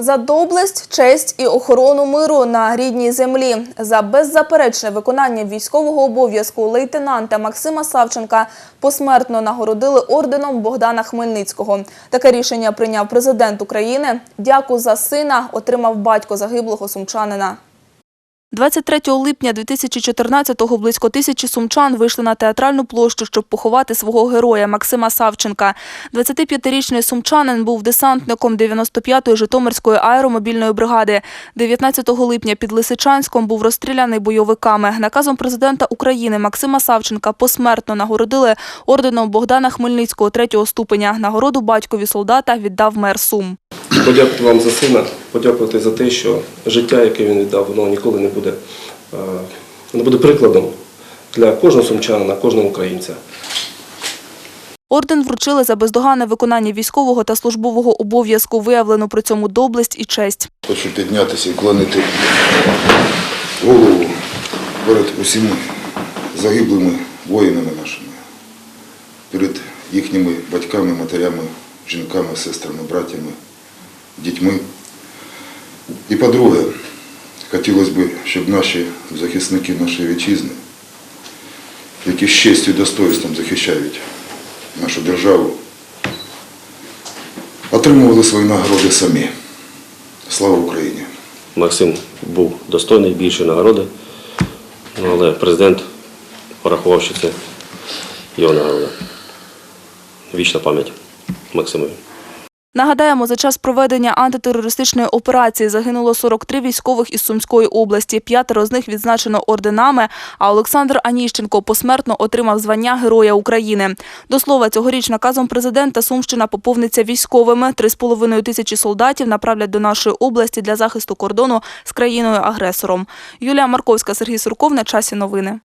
За доблесть, честь і охорону миру на рідній землі, за беззаперечне виконання військового обов'язку лейтенанта Максима Савченка посмертно нагородили орденом Богдана Хмельницького. Таке рішення прийняв президент України. Дяку за сина отримав батько загиблого сумчанина. 23 липня 2014-го близько тисячі сумчан вийшли на театральну площу, щоб поховати свого героя Максима Савченка. 25-річний сумчанин був десантником 95-ї Житомирської аеромобільної бригади. 19 липня під Лисичанськом був розстріляний бойовиками. Наказом президента України Максима Савченка посмертно нагородили орденом Богдана Хмельницького третього ступеня. Нагороду батькові солдата віддав мер Сум. Подякувати вам за сина, подякувати за те, що життя, яке він віддав, воно ніколи не буде, е, не буде прикладом для кожного сумчанина, кожного українця. Орден вручили за бездоганне виконання військового та службового обов'язку, виявлену при цьому доблесть і честь. Хочу піднятися і вклонити голову перед усіма загиблими воїнами нашими, перед їхніми батьками, матерями, жінками, сестрами, братями, дітьми. І по-друге, хотілося б, щоб наші захисники нашої вітчизни, які з честю і достоинством захищають нашу державу, отримували свої нагороди самі. Слава Україні! Максим був достойний більшої нагороди, ну, але президент порахував, що це його нагорода. Вічна пам'ять Максимові. Нагадаємо, за час проведення антитерористичної операції загинуло 43 військових із Сумської області. П'ятеро з них відзначено орденами, а Олександр Аніщенко посмертно отримав звання Героя України. До слова, цьогоріч наказом президента Сумщина поповниться військовими. Три з половиною тисячі солдатів направлять до нашої області для захисту кордону з країною-агресором. Юлія Марковська, Сергій Сурков. На часі новини.